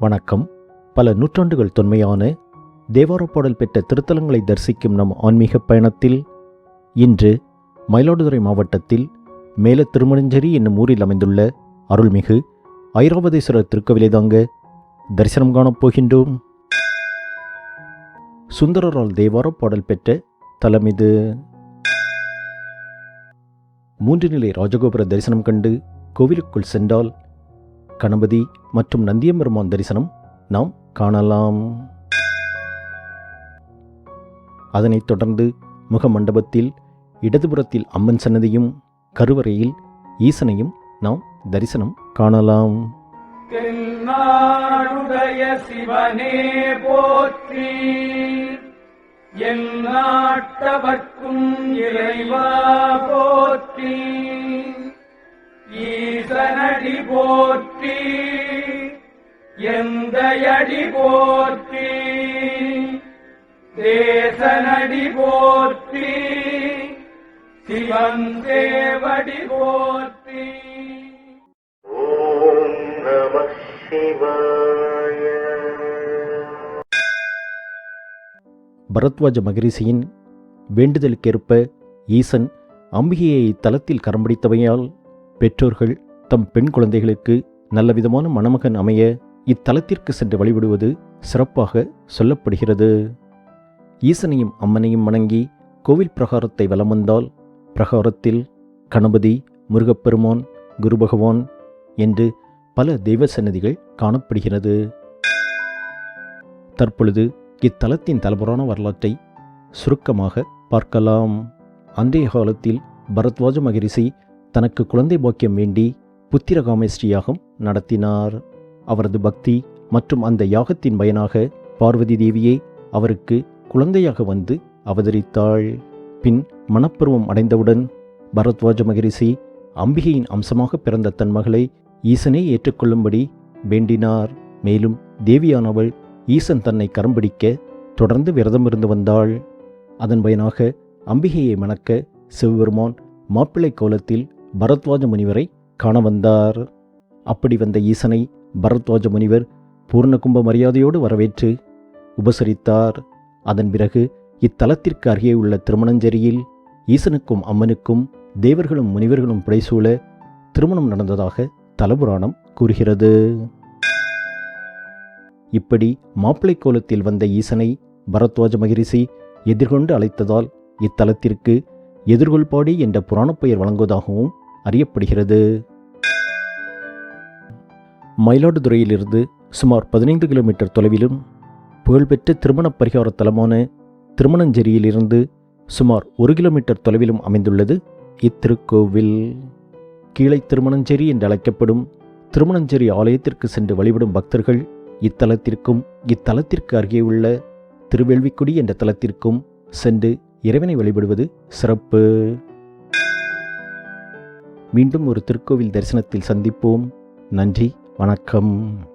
வணக்கம். பல நூற்றாண்டுகள் தொன்மையான தேவார பாடல் பெற்ற திருத்தலங்களை தரிசிக்கும் நம் ஆன்மீக பயணத்தில் இன்று மயிலாடுதுறை மாவட்டத்தில் மேல திருமணஞ்சேரி என்னும் ஊரில் அமைந்துள்ள அருள்மிகு ஐராவதேஸ்வரர் திருக்கோவிலை தாங்க தரிசனம் காணப் போகின்றோம். சுந்தரரால் தேவார பாடல் பெற்ற தலம் இது. மூன்று நிலை ராஜகோபுர தரிசனம் கண்டு கோவிலுக்குள் சென்றால் கணபதி மற்றும் நந்தியம்பெருமான் தரிசனம் நாம் காணலாம். அதனைத் தொடர்ந்து முகமண்டபத்தில் இடதுபுறத்தில் அம்மன் சன்னதியும் கருவறையில் ஈசனையும் நாம் தரிசனம் காணலாம். சிவனே போற்றி என் நாட்டவர்க்கும் இறைவா போற்றி. எந்தையடி போற்றி தேசனடி போற்றி சிவன் தேவடி போற்றி. ஓம் நம சிவாய. பரத்வாஜ மகரிஷியின் வேண்டுதலுக்கேற்ப ஈசன் அம்பிகையை இத்தலத்தில் கரம்பிடித்தவையால் பெற்றோர்கள் தம் பெண் குழந்தைகளுக்கு நல்லவிதமான மணமகன் அமைய இத்தலத்திற்கு சென்று வழிபடுவது சிறப்பாக சொல்லப்படுகிறது. ஈசனையும் அம்மனையும் வணங்கி கோவில் பிரகாரத்தை வலம் வந்தால் பிரகாரத்தில் கணபதி முருகப்பெருமான் குரு பகவான் என்று பல தெய்வ சன்னதிகள் காணப்படுகிறது. தற்பொழுது இத்தலத்தின் தலைமுறான வரலாற்றை சுருக்கமாக பார்க்கலாம். அன்றைய காலத்தில் பரத்வாஜ மகரிஷி தனக்கு குழந்தை பாக்கியம் வேண்டி புத்திரகாமேஷ்டி யாகம் நடத்தினார். அவரது பக்தி மற்றும் அந்த யாகத்தின் பயனாக பார்வதி தேவியே அவருக்கு குழந்தையாக வந்து அவதரித்தாள். பின் மணப்பருவம் அடைந்தவுடன் பரத்வாஜ மகரிஷி அம்பிகையின் அம்சமாக பிறந்த தன் மகளை ஈசனே ஏற்றுக்கொள்ளும்படி வேண்டினார். மேலும் தேவியானவள் ஈசன் தன்னை கரம்பிடிக்க தொடர்ந்து விரதம் இருந்து வந்தாள். அதன் பயனாக அம்பிகையை மணக்க சிவபெருமான் மாப்பிள்ளை கோலத்தில் பரத்வாஜ முனிவரை காண வந்தார். அப்படி வந்த ஈசனை பரத்வாஜ முனிவர் பூர்ணகும்ப மரியாதையோடு வரவேற்று உபசரித்தார். அதன் பிறகு இத்தலத்திற்கு அருகே உள்ள திருமணஞ்சேரியில் ஈசனுக்கும் அம்மனுக்கும் தேவர்களும் முனிவர்களும் புடைசூழ திருமணம் நடந்ததாக தலபுராணம் கூறுகிறது. இப்படி மாப்பிள்ளை கோலத்தில் வந்த ஈசனை பரத்வாஜ மகிரிஷி எதிர்கொண்டு அழைத்ததால் இத்தலத்திற்கு எதிர்கொள்பாடி என்ற புராணப் பெயர் வழங்குவதாகவும் அறியப்படுகிறது. மயிலாடுதுறையிலிருந்து சுமார் பதினைந்து கிலோமீட்டர் தொலைவிலும் புகழ்பெற்ற திருமண பரிகார தலமான திருமணஞ்சேரியிலிருந்து சுமார் ஒரு கிலோமீட்டர் தொலைவிலும் அமைந்துள்ளது. இத்திருக்கோவில் கீழே திருமணஞ்சேரி என்று அழைக்கப்படும் திருமணஞ்சேரி ஆலயத்திற்கு சென்று வழிபடும் பக்தர்கள் இத்தலத்திற்கும் இத்தலத்திற்கு அருகே உள்ள திருவேள்விக்குடி என்ற தலத்திற்கும் சென்று இறைவனை வழிபடுவது சிறப்பு. மீண்டும் ஒரு திருக்கோவில் தரிசனத்தில் சந்திப்போம். நன்றி. வணக்கம்.